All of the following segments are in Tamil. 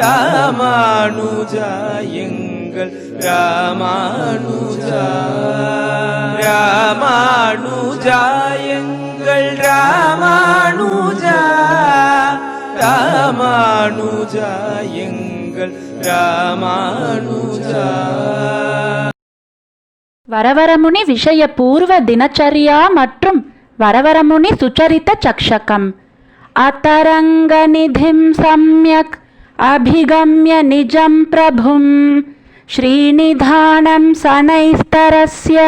ராமானுஜா எங்கள் ராமானுஜா. ராமானுஜா எங்கள் ராமானுஜா. ராமானுஜா எங்கள் ராமானுஜா. வரவரமுனி விஷய பூர்வ தினச்சரியா மற்றும் வரவரமுனி சுச்சரித்த சக்ஷகம் அத்தரங்க நிதிம் சம்யக் அபிகம்ய நிஜம் பிரபும் श्रीनिधानं சனைஸ்தரஸ்ய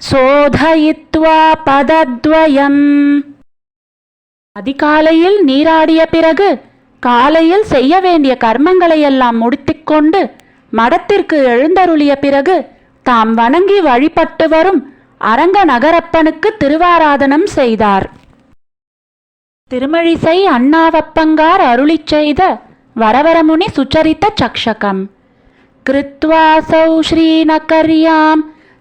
சோதயித்வா பதத்வயம் அதிகாலையில் நீராடிய பிறகு காலையில் செய்ய வேண்டிய கர்மங்களையெல்லாம் முடித்துக்கொண்டு மடத்திற்கு எழுந்தருளிய பிறகு தாம் வணங்கி வழிபட்டு வரும் அரங்க நகரப்பனுக்கு திருவாராதனம் செய்தார். திருமழிசை அண்ணாவப்பங்கார் அருளிச் செய்த वरवरमुनि सुचरितचक्षकम् कृत्वासौ श्रीनकर्यां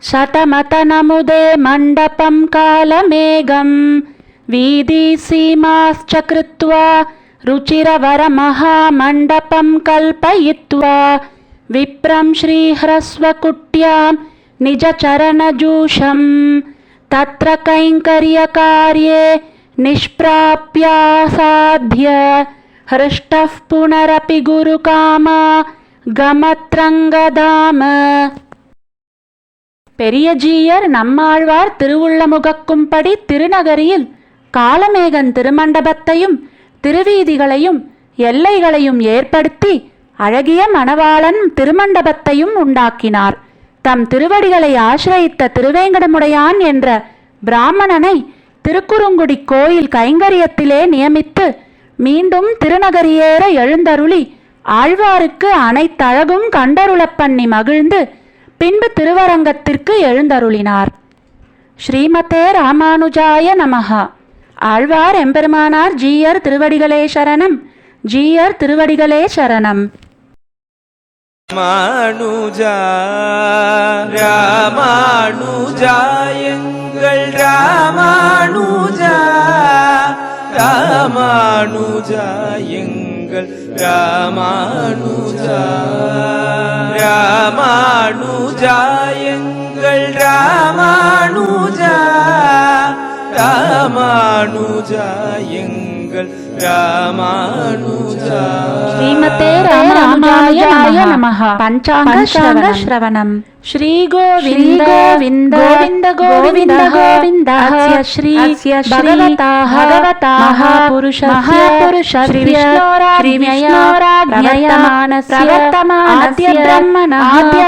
शतमतनमुदे मण्डपं कालमेघं वीधिसीमाश्च कृत्वा रुचिरवरमहामण्डपं कल्पयित्वा विप्रं श्रीह्रस्वकुट्यां निजचरणजूषं तत्र कैङ्कर्यकार्ये निष्प्राप्यासाध्य हृष्टः पुनरपि गुरुकामा गमत्रङ्गधाम பெரியஜீயர் நம்மாழ்வார் திருவுள்ளமுகக்கும்படி திருநகரியில் காலமேகன் திருமண்டபத்தையும் திருவீதிகளையும் எல்லைகளையும் ஏற்படுத்தி அழகிய மணவாளன் திருமண்டபத்தையும் உண்டாக்கினார் தம் திருவடிகளை ஆசிரயித்த திருவேங்கடமுடையான் என்ற பிராமணனை திருக்குறுங்குடி கோயில் கைங்கரியத்திலே நியமித்து மீண்டும் திருநகரியேற எழுந்தருளி ஆழ்வாருக்கு அனைத்தழகும் கண்டருளப் பண்ணி மகிழ்ந்து பின்பு திருவரங்கத்திற்கு எழுந்தருளினார். ஸ்ரீமதே ராமானுஜாய நமஹா ஆழ்வார் எம்பெருமானார் ஜீயர் திருவடிகளே சரணம். ஜீயர் திருவடிகளே சரணம். ராமானுஜா ராமானுஜா எங்கள் ராமானுஜா. ராமானுஜா எங்கள் ராமானுஜா. ராமானுஜா எங்கள் ராமானுஜா. ராமானுஜா எங்கள் ராமானுஜா. ஸ்ரீமதே ராமானுஜாய நமஹ பஞ்சாங்க ஸ்ரவணம். శ్రీ గోవింద వింద గోవింద గోవింద గోవింద శ్రీ భగవతా భగవతా మహాపురుష మహాపురుష శ్రీ విష్ణోరాజ్ఞయమానస్య బ్రహ్మణ ఆద్య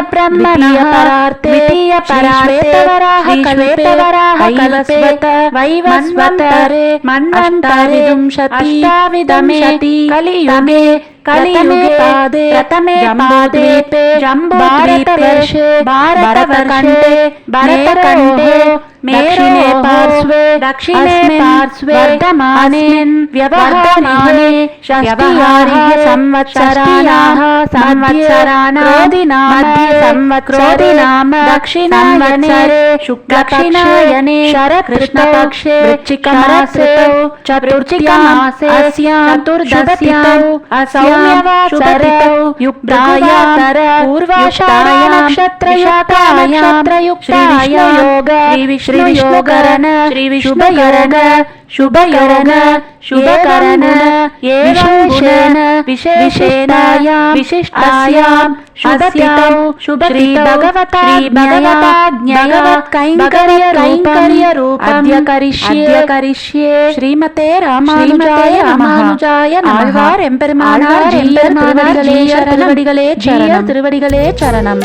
కలియుగే పాదే రతమే పాదే జంబో భారతవర్షే భారత కంటే భరత కంటే దక్షిణే పార్శ్వే దక్షిణే పార్శ్వే వర్ధమానేన్ వ్యవహరమానే వ్యవహారీయ సంవత్సరానాః సంవత్సరానాదినామ సంవత్సరదినామ దక్షిణాయనే శుక్లక్షిణాయనే శరకృష్ణపక్షే వృచ్చికమాసే చతుర్చికమాసే అస్యాం తుర్దస్యాం అసౌమ్యవాసరితౌ యుక్తాయాసర పూర్వాషాఢ నక్షత్రయుక్తాయాం శ్రీ విష్ణుయోగ శ్రీ విష్ణు श्रीविष्णुयोगरन श्रीविष्णुयोग शुभयोग शुभकरण विशेषेण विशेषेणायां विशिष्टायां शुभतिथौ श्री भगवता श्री भगवताज्ञया कैङ्कर्यरूपम् अद्य करिष्ये अद्य करिष्ये श्रीमते ராமானுஜாய ராமானுஜாய ஆழ்வார் எம்பெருமானார் ஜீயர் திருவடிகளே சரணம் திருவடிகளே சரணம்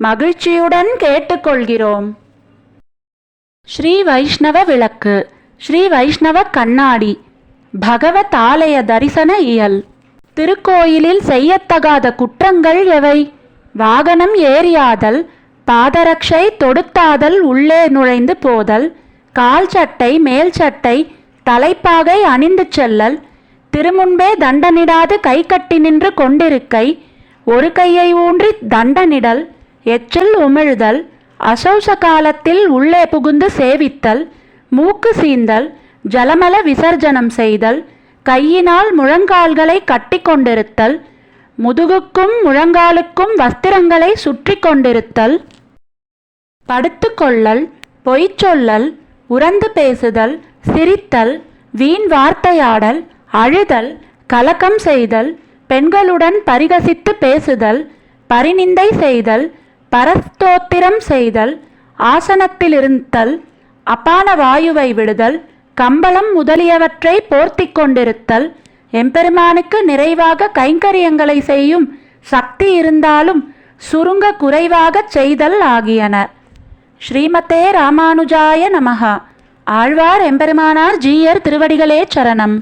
மகிழ்ச்சியுடன் கேட்டுக்கொள்கிறோம். ஸ்ரீ வைஷ்ணவ விளக்கு ஸ்ரீ வைஷ்ணவ கண்ணாடி பகவத் ஆலய தரிசன இயல். திருக்கோயிலில் செய்யத்தகாத குற்றங்கள் எவை? வாகனம் ஏறியாதல் பாதரக்ஷை தொடுத்தாதல் உள்ளே நுழைந்து போதல் கால் சட்டை மேல் சட்டை தலைப்பாகை அணிந்து செல்லல் திருமுன்பே தண்டனிடாது கை கட்டி நின்று கொண்டிருக்கை ஒரு கையை ஊன்றி தண்டனிடல் எச்சில் உமிழ்தல் அசௌச காலத்தில் உள்ளே புகுந்து சேவித்தல் மூக்கு சீந்தல் ஜலமல விசர்ஜனம் செய்தல் கையினால் முழங்கால்களை கட்டி கொண்டிருத்தல் முதுகுக்கும் முழங்காலுக்கும் வஸ்திரங்களை சுற்றி கொண்டிருத்தல் படுத்துக்கொள்ளல் பொய்ச்சொல்லல் உறந்து பேசுதல் சிரித்தல் வீண் வார்த்தையாடல் அழுதல் கலக்கம் செய்தல் பெண்களுடன் பரிகசித்து பேசுதல் பரிநிந்தை செய்தல் பரஸ்தோத்திரம் செய்தல் ஆசனத்திலிருத்தல் அபான வாயுவை விடுதல் கம்பளம் முதலியவற்றை போர்த்தி கொண்டிருத்தல் எம்பெருமானுக்கு நிறைவாக கைங்கரியங்களை செய்யும் சக்தி இருந்தாலும் சுருங்க குறைவாகச் செய்தல் ஆகியன. ஸ்ரீமதே ராமானுஜாய நமகா ஆழ்வார் எம்பெருமானார் ஜீயர் திருவடிகளே சரணம்.